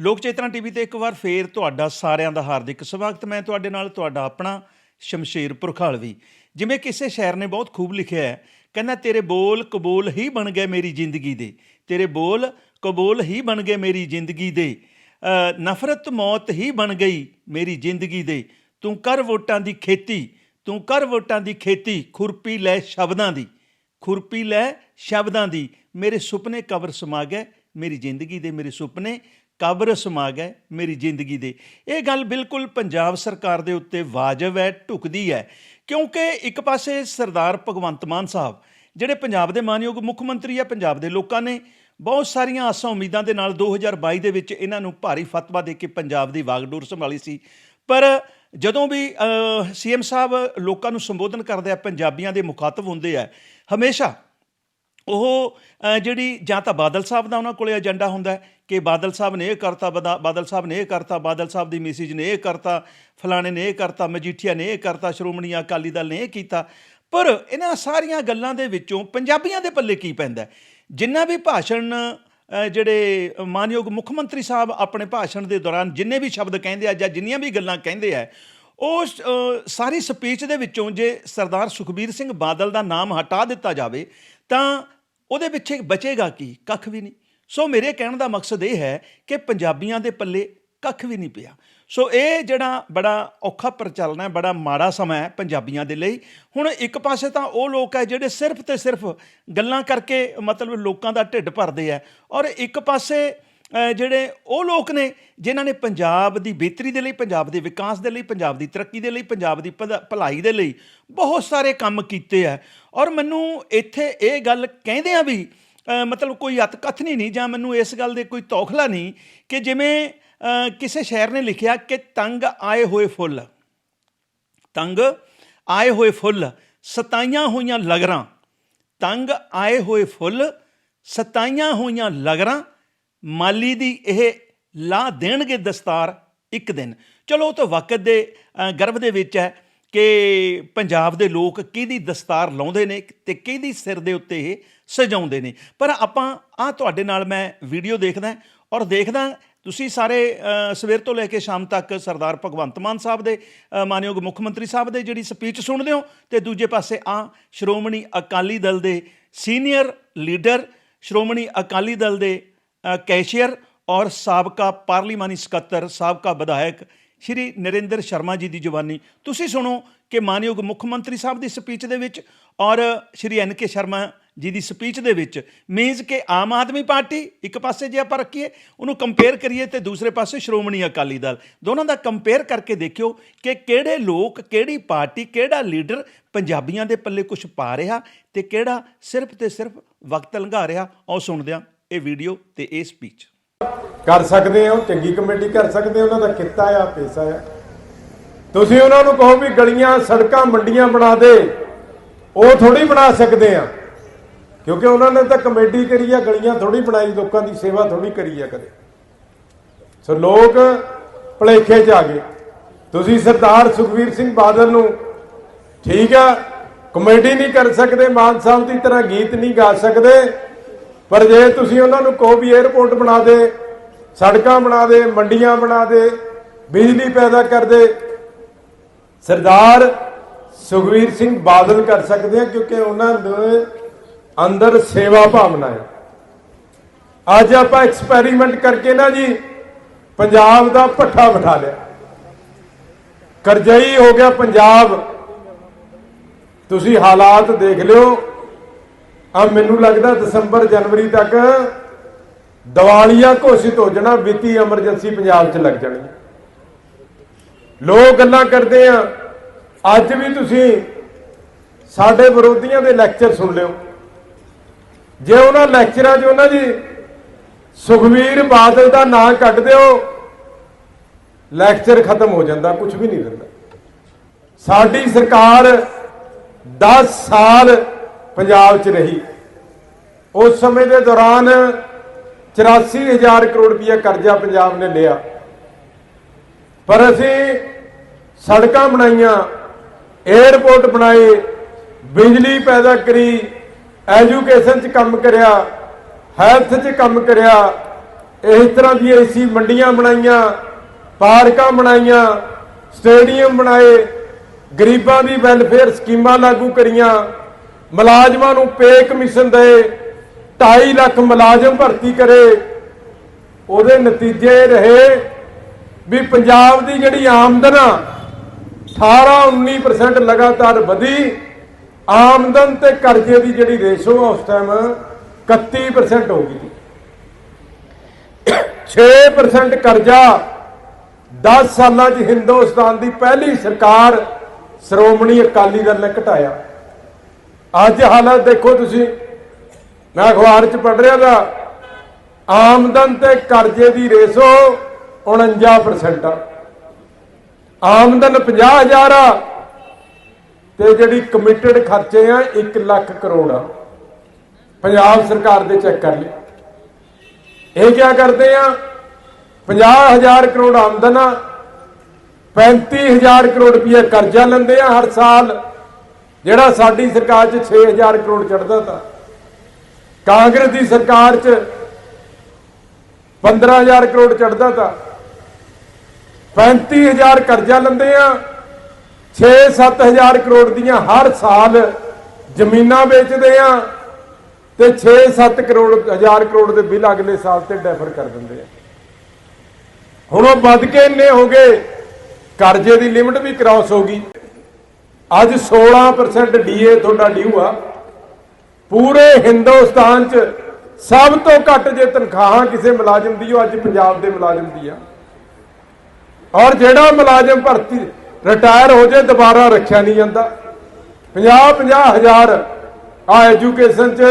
ਲੋਕ ਚੇਤਨਾ ਟੀਵੀ ਤੇ ਇੱਕ ਵਾਰ ਫੇਰ ਤੁਹਾਡਾ ਸਾਰਿਆਂ ਦਾ ਹਾਰਦਿਕ ਸਵਾਗਤ। ਮੈਂ ਤੁਹਾਡੇ ਨਾਲ ਤੁਹਾਡਾ ਆਪਣਾ ਸ਼ਮਸ਼ੀਰ ਪੁਰਖਾਲਵੀ। ਜਿਵੇਂ ਕਿਸੇ ਸ਼ਾਇਰ ਨੇ ਬਹੁਤ ਖੂਬ ਲਿਖਿਆ ਹੈ, ਕਹਿੰਦਾ, ਤੇਰੇ ਬੋਲ ਕਬੂਲ ਹੀ ਬਣ ਗਏ ਮੇਰੀ ਜ਼ਿੰਦਗੀ ਦੇ। ਤੇਰੇ ਬੋਲ ਕਬੂਲ ਹੀ ਬਣ ਗਏ ਮੇਰੀ ਜ਼ਿੰਦਗੀ ਦੇ। ਨਫ਼ਰਤ ਮੌਤ ਹੀ ਬਣ ਗਈ ਮੇਰੀ ਜ਼ਿੰਦਗੀ ਦੇ। ਤੂੰ ਕਰ ਵੋਟਾਂ ਦੀ ਖੇਤੀ, ਤੂੰ ਕਰ ਵੋਟਾਂ ਦੀ ਖੇਤੀ, ਖੁਰਪੀ ਲੈ ਸ਼ਬਦਾਂ ਦੀ। ਖੁਰਪੀ ਲੈ ਸ਼ਬਦਾਂ ਦੀ। ਮੇਰੇ ਸੁਪਨੇ ਕਬਰ ਸਮਾ ਗਏ, ਮੇਰੀ ਜ਼ਿੰਦਗੀ ਦੇ ਮੇਰੇ ਸੁਪਨੇ ਕਬਰ ਸਮਾ ਗਏ ਮੇਰੀ ਜ਼ਿੰਦਗੀ ਦੇ। ਇਹ ਗੱਲ ਬਿਲਕੁਲ ਪੰਜਾਬ ਸਰਕਾਰ ਦੇ ਉੱਤੇ ਵਾਜਬ ਹੈ, ਢੁਕਦੀ ਹੈ। ਕਿਉਂਕਿ ਇੱਕ ਪਾਸੇ ਸਰਦਾਰ ਭਗਵੰਤ ਮਾਨ ਸਾਹਿਬ, ਜਿਹੜੇ ਪੰਜਾਬ ਦੇ ਮਾਨਯੋਗ ਮੁੱਖ ਮੰਤਰੀ ਆ ਪੰਜਾਬ ਦੇ ਲੋਕਾਂ ਨੇ ਬਹੁਤ ਸਾਰੀਆਂ ਆਸਾਂ ਉਮੀਦਾਂ ਦੇ ਨਾਲ 2022 ਦੇ ਵਿੱਚ ਇਹਨਾਂ ਨੂੰ ਭਾਰੀ ਫਤਵਾ ਦੇ ਕੇ ਪੰਜਾਬ ਦੀ ਵਾਗਡੋਰ ਸੰਭਾਲੀ ਸੀ। ਪਰ ਜਦੋਂ ਵੀ ਸੀਐਮ ਸਾਹਿਬ ਲੋਕਾਂ ਨੂੰ ਸੰਬੋਧਨ ਕਰਦੇ ਆ, ਪੰਜਾਬੀਆਂ ਦੇ ਮੁਖਾਤਬ ਹੁੰਦੇ ਆ, ਹਮੇਸ਼ਾ ਉਹ ਜਿਹੜੀ ਜਾਂ ਤਾਂ ਬਾਦਲ ਸਾਹਿਬ ਦਾ ਉਹਨਾਂ ਕੋਲੇ ਏਜੰਡਾ ਹੁੰਦਾ ਹੈ ਕਿ ਬਾਦਲ ਸਾਹਿਬ ਨੇ ਇਹ ਕਰਤਾ, ਬਦਾ- ਬਾਦਲ ਸਾਹਿਬ ਨੇ ਇਹ ਕਰਤਾ, ਬਾਦਲ ਸਾਹਿਬ ਦੀ ਮੈਸੇਜ ਨੇ ਇਹ ਕਰਤਾ, ਫਲਾਣੇ ਨੇ ਇਹ ਕਰਤਾ, ਮਜੀਠੀਆ ਨੇ ਇਹ ਕਰਤਾ, ਸ਼੍ਰੋਮਣੀ ਅਕਾਲੀ ਦਲ ਨੇ ਇਹ ਕੀਤਾ। ਪਰ ਇਹਨਾਂ ਸਾਰੀਆਂ ਗੱਲਾਂ ਦੇ ਵਿੱਚੋਂ ਪੰਜਾਬੀਆਂ ਦੇ ਪੱਲੇ ਕੀ ਪੈਂਦਾ ਜਿੰਨਾ ਵੀ ਭਾਸ਼ਣ ਜਿਹੜੇ ਮਾਨਯੋਗ ਮੁੱਖ ਮੰਤਰੀ ਸਾਹਿਬ ਆਪਣੇ ਭਾਸ਼ਣ ਦੇ ਦੌਰਾਨ ਜਿੰਨੇ ਵੀ ਸ਼ਬਦ ਕਹਿੰਦੇ ਆ ਜਾਂ ਜਿੰਨੀਆਂ ਵੀ ਗੱਲਾਂ ਕਹਿੰਦੇ ਆ, ਉਹ ਸਾਰੀ ਸਪੀਚ ਦੇ ਵਿੱਚੋਂ ਜੇ ਸਰਦਾਰ ਸੁਖਬੀਰ ਸਿੰਘ ਬਾਦਲ ਦਾ ਨਾਮ ਹਟਾ ਦਿੱਤਾ ਜਾਵੇ ਤਾਂ ਉਹਦੇ ਪਿੱਛੇ ਬਚੇਗਾ ਕੀ? ਕੱਖ ਵੀ ਨਹੀਂ। ਸੋ ਮੇਰੇ ਕਹਿਣ ਦਾ ਮਕਸਦ ਇਹ ਹੈ ਕਿ ਪੰਜਾਬੀਆਂ ਦੇ ਪੱਲੇ ਕੱਖ ਵੀ ਨਹੀਂ ਪਿਆ। ਸੋ ਇਹ ਜਿਹੜਾ ਬੜਾ ਔਖਾ ਪ੍ਰਚਲਨ ਹੈ, ਬੜਾ ਮਾੜਾ ਸਮਾਂ ਹੈ ਪੰਜਾਬੀਆਂ ਦੇ ਲਈ। ਹੁਣ ਇੱਕ ਪਾਸੇ ਤਾਂ ਉਹ ਲੋਕ ਹੈ ਜਿਹੜੇ ਸਿਰਫ ਤੇ ਸਿਰਫ ਗੱਲਾਂ ਕਰਕੇ ਮਤਲਬ ਲੋਕਾਂ ਦਾ ਢਿੱਡ ਭਰਦੇ ਆ ਔਰ ਇੱਕ ਪਾਸੇ ਜਿਹੜੇ ਉਹ ਲੋਕ ਨੇ, ਜਿਨ੍ਹਾਂ ਨੇ ਪੰਜਾਬ ਦੀ ਬਿਹਤਰੀ ਦੇ ਲਈ, ਪੰਜਾਬ ਦੇ ਵਿਕਾਸ ਦੇ ਲਈ, ਪੰਜਾਬ ਦੀ ਤਰੱਕੀ ਦੇ ਲਈ, ਪੰਜਾਬ ਦੀ ਭਲਾਈ ਦੇ ਲਈ ਬਹੁਤ ਸਾਰੇ ਕੰਮ ਕੀਤੇ ਆ। ਔਰ ਮੈਨੂੰ ਇੱਥੇ ਇਹ ਗੱਲ ਕਹਿੰਦੇ ਆ ਵੀ ਮਤਲਬ ਕੋਈ ਅਤਕਥਨੀ ਨਹੀਂ ਜਾਂ ਮੈਨੂੰ ਇਸ ਗੱਲ ਦੇ ਕੋਈ ਤੌਖਲਾ ਨਹੀਂ ਕਿ ਜਿਵੇਂ ਕਿਸੇ ਸ਼ਾਇਰ ਨੇ ਲਿਖਿਆ ਕਿ ਤੰਗ ਆਏ ਹੋਏ ਫੁੱਲ, ਤੰਗ ਆਏ ਹੋਏ ਫੁੱਲ ਸਤਾਈਆਂ ਹੋਈਆਂ ਲਗਰਾਂ, ਤੰਗ ਆਏ ਹੋਏ ਫੁੱਲ ਸਤਾਈਆਂ ਹੋਈਆਂ ਲਗਰਾਂ ਮਾਲੀ ਦੀ ਇਹ ਲਾ ਦੇਣਗੇ ਦਸਤਾਰ ਇੱਕ ਦਿਨ। ਚਲੋ ਉਹ ਤਾਂ ਵਕਤ ਦੇ ਗਰਭ ਦੇ ਵਿੱਚ ਹੈ ਕਿ ਪੰਜਾਬ ਦੇ ਲੋਕ ਕਿਹਦੀ ਦਸਤਾਰ ਲਾਉਂਦੇ ਨੇ ਤੇ ਕਿਹਦੀ ਸਿਰ ਦੇ ਉੱਤੇ ਇਹ ਸਜਾਉਂਦੇ ਨੇ। ਪਰ ਆਪਾਂ, ਆ ਤੁਹਾਡੇ ਨਾਲ ਮੈਂ ਵੀਡੀਓ ਦੇਖਦਾ ਔਰ ਦੇਖਦਾ, ਤੁਸੀਂ ਸਾਰੇ ਸਵੇਰ ਤੋਂ ਲੈ ਕੇ ਸ਼ਾਮ ਤੱਕ ਸਰਦਾਰ ਭਗਵੰਤ ਮਾਨ ਸਾਹਿਬ ਦੇ ਮਾਨਯੋਗ ਮੁੱਖ ਮੰਤਰੀ ਸਾਹਿਬ ਦੇ ਜਿਹੜੀ ਸਪੀਚ ਸੁਣਦੇ ਹੋ ਤੇ ਦੂਜੇ ਪਾਸੇ ਆ ਸ਼੍ਰੋਮਣੀ ਅਕਾਲੀ ਦਲ ਦੇ ਸੀਨੀਅਰ ਲੀਡਰ, ਸ਼੍ਰੋਮਣੀ ਅਕਾਲੀ ਦਲ ਦੇ ਕੈਸ਼ੀਅਰ ਔਰ ਸਾਬਕਾ ਪਾਰਲੀਮਾਨੀ ਸਕੱਤਰ, ਸਾਬਕਾ ਵਿਧਾਇਕ ਸ਼੍ਰੀ ਨਰਿੰਦਰ ਸ਼ਰਮਾ ਜੀ ਦੀ ਜ਼ੁਬਾਨੀ ਤੁਸੀਂ ਸੁਣੋ ਕਿ ਮਾਨਯੋਗ ਮੁੱਖ ਮੰਤਰੀ ਸਾਹਿਬ ਦੀ ਸਪੀਚ ਦੇ ਵਿੱਚ ਔਰ ਸ਼੍ਰੀ ਐਨ ਕੇ ਸ਼ਰਮਾ ਜੀ ਦੀ ਸਪੀਚ ਦੇ ਵਿੱਚ ਮੀਨਸ ਕਿ ਆਮ ਆਦਮੀ ਪਾਰਟੀ ਇੱਕ ਪਾਸੇ ਜੇ ਆਪਾਂ ਰੱਖੀਏ, ਉਹਨੂੰ ਕੰਪੇਅਰ ਕਰੀਏ ਤੇ ਦੂਸਰੇ ਪਾਸੇ ਸ਼੍ਰੋਮਣੀ ਅਕਾਲੀ ਦਲ। ਦੋਨਾਂ ਦਾ ਕੰਪੇਅਰ ਕਰਕੇ ਦੇਖਿਓ ਕਿ ਕਿਹੜੇ ਲੋਕ, ਕਿਹੜੀ ਪਾਰਟੀ, ਕਿਹੜਾ ਲੀਡਰ ਪੰਜਾਬੀਆਂ ਦੇ ਪੱਲੇ ਕੁਝ ਪਾ ਰਿਹਾ ਤੇ ਕਿਹੜਾ ਸਿਰਫ ਤੇ ਸਿਰਫ ਵਕਤ ਲੰਘਾ ਰਿਹਾ ਆਓ ਸੁਣਦੇ ਹਾਂ ਇਹ ਵੀਡੀਓ ਤੇ ਇਹ ਸਪੀਚ ਕਰ ਸਕਦੇ ਹੋ, ਚੰਗੀ ਕਮੇਟੀ ਕਰ ਸਕਦੇ ਹੋ, ਉਹਨਾਂ ਦਾ ਕਿੱਤਾ ਆ, ਪੈਸਾ ਆ। ਤੁਸੀਂ ਉਹਨਾਂ ਨੂੰ ਕਹੋ ਵੀ ਗਲੀਆਂ, ਸੜਕਾਂ, ਮੰਡੀਆਂ ਬਣਾ ਦੇ। ਉਹ ਥੋੜੀ ਬਣਾ ਸਕਦੇ ਆ। ਕਿਉਂਕਿ ਉਹਨਾਂ ਨੇ ਤਾਂ ਕਮੇਟੀ ਕਰੀ ਆ, ਗਲੀਆਂ ਥੋੜੀ ਬਣਾਈ, ਲੋਕਾਂ ਦੀ ਸੇਵਾ ਥੋੜੀ ਕਰੀ ਆ ਕਦੇ। ਸੋ ਲੋਕ ਭਲੇਖੇ 'ਚ ਆ ਗਏ। ਤੁਸੀਂ ਸਰਦਾਰ ਸੁਖਵੀਰ ਸਿੰਘ ਬਾਦਲ ਨੂੰ ਠੀਕ ਆ, ਕਮੇਟੀ ਨਹੀਂ ਕਰ ਸਕਦੇ, ਮਾਨ ਸਾਹਿਬ ਦੀ ਤਰ੍ਹਾਂ ਗੀਤ ਨਹੀਂ ਗਾ ਸਕਦੇ। ਪਰ ਜੇ ਤੁਸੀਂ ਉਹਨਾਂ ਨੂੰ ਕਹੋ ਵੀ 에어ਪੋਰਟ ਬਣਾ ਦੇ, ਸੜਕਾਂ ਬਣਾ ਦੇ, ਮੰਡੀਆਂ ਬਣਾ ਦੇ, ਬਿਜਲੀ ਪੈਦਾ ਕਰ ਦੇ, ਸਰਦਾਰ ਸੁਖਵੀਰ ਸਿੰਘ ਬਾਦਲ ਕਰ ਸਕਦੇ ਆ ਕਿਉਂਕਿ ਉਹਨਾਂ ਦੇ ਅੰਦਰ ਸੇਵਾ ਭਾਵਨਾ ਹੈ। ਅੱਜ ਆਪਾਂ ਐਕਸਪੈਰੀਮੈਂਟ ਕਰਕੇ ਨਾ ਜੀ, ਪੰਜਾਬ ਦਾ ਪੱਠਾ ਬਿਠਾ ਲਿਆ। ਕਰਜ਼ਈ ਹੋ ਗਿਆ ਪੰਜਾਬ। ਤੁਸੀਂ ਹਾਲਾਤ ਦੇਖ ਲਿਓ। ਆ ਮੈਨੂੰ ਲੱਗਦਾ ਦਸੰਬਰ ਜਨਵਰੀ ਤੱਕ ਦੀਵਾਲੀਆ ਘੋਸ਼ਿਤ ਹੋ ਜਾਣਾ, ਵਿੱਤੀ ਐਮਰਜੈਂਸੀ ਪੰਜਾਬ 'ਚ ਲੱਗ ਜਾਣੀ ਲੋਕ ਗੱਲਾਂ ਕਰਦੇ ਆ, ਅੱਜ ਵੀ ਤੁਸੀਂ ਸਾਡੇ ਵਿਰੋਧੀਆਂ ਦੇ ਲੈਕਚਰ ਸੁਣ ਲਿਓ। ਜੇ ਉਹਨਾਂ ਲੈਕਚਰਾਂ 'ਚ ਉਹਨਾਂ ਦੀ ਸੁਖਵੀਰ ਬਾਦਲ ਦਾ ਨਾਂ ਕੱਢ ਦਿਓ, ਲੈਕਚਰ ਖਤਮ ਹੋ ਜਾਂਦਾ ਕੁਝ ਵੀ ਨਹੀਂ ਰਹਿੰਦਾ। ਸਾਡੀ ਸਰਕਾਰ 10 ਸਾਲ ਪੰਜਾਬ 'ਚ ਰਹੀ। ਉਸ ਸਮੇਂ ਦੇ ਦੌਰਾਨ 84000 ਕਰੋੜ ਰੁਪਇਆ ਕਰਜ਼ਾ ਪੰਜਾਬ ਨੇ ਲਿਆ। ਪਰ ਅਸੀਂ ਸੜਕਾਂ ਬਣਾਈਆਂ 에ਅਰਪੋਰਟ ਬਣਾਏ, ਬਿਜਲੀ ਪੈਦਾ ਕਰੀ ਐਜੂਕੇਸ਼ਨ 'ਚ ਕੰਮ ਕਰਿਆ ਹੈਲਥ 'ਚ ਕੰਮ ਕਰਿਆ, ਇਸ ਤਰ੍ਹਾਂ ਦੀਆਂ ਏਸੀ ਮੰਡੀਆਂ ਬਣਾਈਆਂ, ਪਾਰਕਾਂ ਬਣਾਈਆਂ, ਸਟੇਡੀਅਮ ਬਣਾਏ, ਗਰੀਬਾਂ ਦੀ ਵੈਲਫੇਅਰ ਸਕੀਮਾਂ ਲਾਗੂ ਕਰੀਆਂ। ਮੁਲਾਜ਼ਮਾਂ ਨੂੰ ਪੇ ਕਮਿਸ਼ਨ ਦੇ 2.5 ਲੱਖ ਮੁਲਾਜ਼ਮ ਭਰਤੀ ਕਰੇ। ਉਹਦੇ ਨਤੀਜੇ ਇਹ ਰਹੇ ਵੀ ਪੰਜਾਬ ਦੀ ਜਿਹੜੀ ਆਮਦਨ ਆ 18-19% ਲਗਾਤਾਰ ਵਧੀ। ਆਮਦਨ ਤੇ ਕਰਜ਼ੇ ਦੀ ਜਿਹੜੀ ਰੇਸ਼ੋ ਆ, ਉਸ ਟਾਈਮ 31% ਹੋ ਗਈ। 6% ਕਰਜ਼ਾ 10 ਸਾਲਾਂ 'ਚ ਹਿੰਦੁਸਤਾਨ ਦੀ ਪਹਿਲੀ ਸਰਕਾਰ ਸ਼੍ਰੋਮਣੀ ਅਕਾਲੀ ਦਲ ਨੇ ਘਟਾਇਆ। ਅੱਜ ਹਾਲਤ ਦੇਖੋ ਤੁਸੀਂ। ਮੈਂ ਅਖਬਾਰ 'ਚ ਪੜ੍ਹ ਰਿਹਾ ਦਾ ਆਮਦਨ ਤੇ ਕਰਜ਼ੇ ਦੀ ਰੇਸ਼ੋ 49% ਆ। ਆਮਦਨ 50000 ਆ ਤੇ ਜਿਹੜੀ ਕਮਿਟਡ ਖਰਚੇ ਆ 1 ਲੱਖ ਕਰੋੜ ਆ। ਪੰਜਾਬ ਸਰਕਾਰ ਦੇ ਚੈੱਕ ਕਰ ਲਈ ਇਹ ਕੀ ਕਰਦੇ ਆ? 50000 ਕਰੋੜ ਆਮਦਨ ਆ 35000 ਕਰੋੜ ਰੁਪਏ ਕਰਜ਼ਾ ਲੈਂਦੇ ਆ ਹਰ ਸਾਲ। ਜਿਹੜਾ ਸਾਡੀ ਸਰਕਾਰ 'ਚ 6000 ਕਰੋੜ ਚੜਦਾ ਤਾ, ਕਾਂਗਰਸ ਦੀ ਸਰਕਾਰ 'ਚ 15000 ਕਰੋੜ ਚੜਦਾ ਤਾ 35000 ਕਰਜ਼ਾ ਲੈਂਦੇ ਆ 6-7000 ਕਰੋੜ ਦੀਆਂ ਹਰ ਸਾਲ ਜ਼ਮੀਨਾਂ ਵੇਚਦੇ ਆ ਤੇ 6-7 ਕਰੋੜ, ਹਜ਼ਾਰ ਕਰੋੜ ਦੇ ਬਿੱਲ ਅਗਲੇ ਸਾਲ ਤੇ ਡੈਫਰ ਕਰ ਦਿੰਦੇ ਆ। ਹੁਣ ਉਹ ਵੱਧ ਕੇ ਇੰਨੇ ਹੋ ਗਏ, ਕਰਜ਼ੇ ਦੀ ਲਿਮਟ ਵੀ ਕ੍ਰਾਸ ਹੋ ਗਈ। ਅੱਜ 16% ਡੀਏ ਤੁਹਾਡਾ ਡਿਊ ਆ। ਪੂਰੇ ਹਿੰਦੁਸਤਾਨ 'ਚ ਸਭ ਤੋਂ ਘੱਟ ਜੇ ਤਨਖਾਹਾਂ ਕਿਸੇ ਮੁਲਾਜ਼ਮ ਦੀ, ਉਹ ਅੱਜ ਪੰਜਾਬ ਦੇ ਮੁਲਾਜ਼ਮ ਦੀ ਆ। ਔਰ ਜਿਹੜਾ ਮੁਲਾਜ਼ਮ ਭਰਤੀ ਰਿਟਾਇਰ ਹੋ ਜੇ ਦੁਬਾਰਾ ਰੱਖਿਆ ਨਹੀਂ ਜਾਂਦਾ। 50 50 ਹਜ਼ਾਰ ਆ ਐਜੂਕੇਸ਼ਨ 'ਚ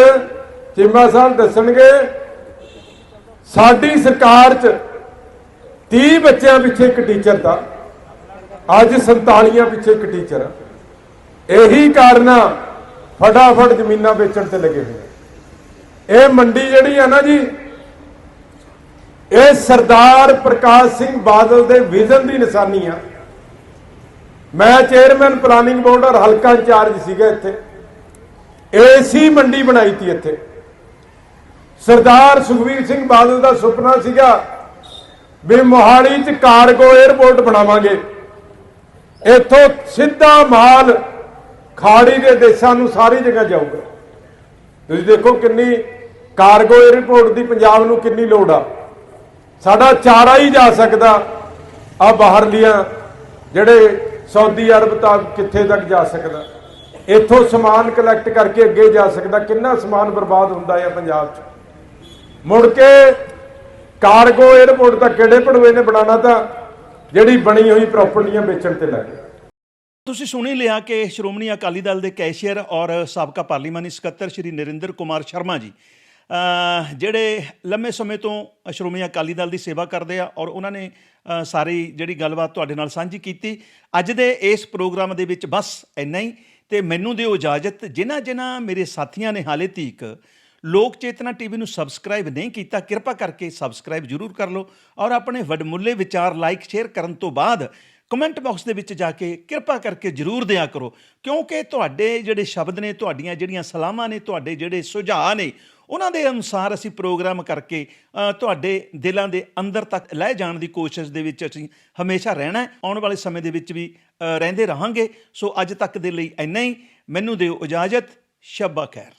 ਚਿੰਮਾ ਸਾਹਿਬ ਦੱਸਣਗੇ, ਸਾਡੀ ਸਰਕਾਰ 'ਚ 30 ਬੱਚਿਆਂ ਪਿੱਛੇ ਇੱਕ ਟੀਚਰ ਦਾ, ਅੱਜ 47 ਪਿੱਛੇ ਇੱਕ ਟੀਚਰ ਆ। ਇਹੀ ਕਾਰਨ ਫਟਾਫਟ ਜ਼ਮੀਨਾਂ ਵੇਚਣ ਤੇ ਲੱਗੇ ਹੋਏ ਇਹ ਮੰਡੀ ਜਿਹੜੀ ਆ ਨਾ ਜੀ, ਇਹ ਸਰਦਾਰ ਪ੍ਰਕਾਸ਼ ਸਿੰਘ ਬਾਦਲ ਦੇ ਵਿਜ਼ਨ ਦੀ ਨਿਸ਼ਾਨੀ ਆ। ਮੈਂ ਚੇਅਰਮੈਨ ਪਲਾਨਿੰਗ ਬੋਰਡ ਔਰ ਹਲਕਾ ਇੰਚਾਰਜ ਸੀਗਾ ਇੱਥੇ। ਏਸੀ ਮੰਡੀ ਬਣਾਈ ਤੀ ਇੱਥੇ। ਸਰਦਾਰ ਸੁਖਵੀਰ ਸਿੰਘ ਬਾਦਲ ਦਾ ਸੁਪਨਾ ਸੀਗਾ ਵੀ ਮੋਹਾਲੀ 'ਚ ਕਾਰਗੋ 에ਅਰਪੋਰਟ ਬਣਾਵਾਂਗੇ। ਇੱਥੋਂ ਸਿੱਧਾ ਮਾਲ ਖਾੜੀ ਦੇ ਦੇਸ਼ਾਂ ਨੂੰ ਸਾਰੀ ਜਗ੍ਹਾ ਜਾਊਗਾ। ਤੁਸੀਂ ਦੇਖੋ ਕਿੰਨੀ ਕਾਰਗੋ 에ਅਰਪੋਰਟ ਦੀ ਪੰਜਾਬ ਨੂੰ ਕਿੰਨੀ ਲੋੜ ਆ। ਸਾਡਾ ਚਾਰਾ ਹੀ ਜਾ ਸਕਦਾ ਆ ਬਾਹਰਲੀਆਂ ਜਿਹੜੇ ਸਾਊਦੀ ਅਰਬ ਤੱਕ ਕਿੱਥੇ ਤੱਕ ਜਾ ਸਕਦਾ। ਇੱਥੋਂ ਸਮਾਨ ਕਲੈਕਟ ਕਰਕੇ ਅੱਗੇ ਜਾ ਸਕਦਾ। ਕਿੰਨਾ ਸਮਾਨ ਬਰਬਾਦ ਹੁੰਦਾ ਹੈ ਪੰਜਾਬ 'ਚ। ਮੁੜ ਕੇ ਕਾਰਗੋ 에ਅਰਪੋਰਟ ਦਾ ਕਿਹੜੇ ਪੜਵੇ ਨੇ ਬਣਾਉਣਾ ਤਾਂ ਜਿਹੜੀ ਬਣੀ ਹੋਈ ਪ੍ਰਾਪਰਟੀਆਂ ਵੇਚਣ ਤੇ ਲੱਗੇ ਤੁਸੀਂ ਸੁਣੀ ਲਿਆ ਕਿ ਸ਼੍ਰੋਮਣੀ ਅਕਾਲੀ ਦਲ ਦੇ ਕੈਸ਼ੀਅਰ ਔਰ ਸਾਬਕਾ ਪਾਰਲੀਮਾਨੀ ਸਕੱਤਰ ਸ਼੍ਰੀ ਨਰਿੰਦਰ ਕੁਮਾਰ ਸ਼ਰਮਾ ਜੀ ਜਿਹੜੇ ਲੰਮੇ ਸਮੇਂ ਤੋਂ ਸ਼੍ਰੋਮਣੀ ਅਕਾਲੀ ਦਲ ਦੀ ਸੇਵਾ ਕਰਦੇ ਆ ਔਰ ਉਹਨਾਂ ਨੇ ਸਾਰੀ ਜਿਹੜੀ ਗੱਲਬਾਤ ਤੁਹਾਡੇ ਨਾਲ ਸਾਂਝੀ ਕੀਤੀ, ਅੱਜ ਦੇ ਇਸ ਪ੍ਰੋਗਰਾਮ ਦੇ ਵਿੱਚ ਬਸ ਇੰਨਾ ਹੀ ਤੇ ਮੈਨੂੰ ਦਿਓ ਇਜਾਜ਼ਤ, ਜਿਨ੍ਹਾਂ ਜਿਨ੍ਹਾਂ ਮੇਰੇ ਸਾਥੀਆਂ ਨੇ ਹਾਲੇ ਤੀਕ ਲੋਕ ਚੇਤਨਾ ਟੀਵੀ ਨੂੰ ਸਬਸਕ੍ਰਾਈਬ ਨਹੀਂ ਕੀਤਾ, ਕਿਰਪਾ ਕਰਕੇ ਸਬਸਕ੍ਰਾਈਬ ਜ਼ਰੂਰ ਕਰ ਲਓ ਔਰ ਆਪਣੇ ਵਡਮੁੱਲੇ ਵਿਚਾਰ ਲਾਈਕ ਸ਼ੇਅਰ ਕਰਨ ਤੋਂ ਬਾਅਦ ਕਮੈਂਟ ਬਾਕਸ ਦੇ ਵਿੱਚ ਜਾ ਕੇ ਕਿਰਪਾ ਕਰਕੇ ਜ਼ਰੂਰ ਦਿਆ ਕਰੋ, ਕਿਉਂਕਿ ਤੁਹਾਡੇ ਜਿਹੜੇ ਸ਼ਬਦ ਨੇ, ਤੁਹਾਡੀਆਂ ਜਿਹੜੀਆਂ ਸਲਾਹਾਂ ਨੇ, ਤੁਹਾਡੇ ਜਿਹੜੇ ਸੁਝਾਅ ਨੇ, ਉਹਨਾਂ ਦੇ ਅਨੁਸਾਰ ਅਸੀਂ ਪ੍ਰੋਗਰਾਮ ਕਰਕੇ ਤੁਹਾਡੇ ਦਿਲਾਂ ਦੇ ਅੰਦਰ ਤੱਕ ਲੈ ਜਾਣ ਦੀ ਕੋਸ਼ਿਸ਼ ਦੇ ਵਿੱਚ ਅਸੀਂ ਹਮੇਸ਼ਾ ਰਹਿਣਾ ਆਉਣ ਵਾਲੇ ਸਮੇਂ ਦੇ ਵਿੱਚ ਵੀ ਰਹਿੰਦੇ ਰਹਾਂਗੇ। ਸੋ ਅੱਜ ਤੱਕ ਦੇ ਲਈ ਇੰਨਾ ਹੀ। ਮੈਨੂੰ ਦਿਓ ਇਜਾਜ਼ਤ। ਸ਼ਬਾ ਖੈਰ।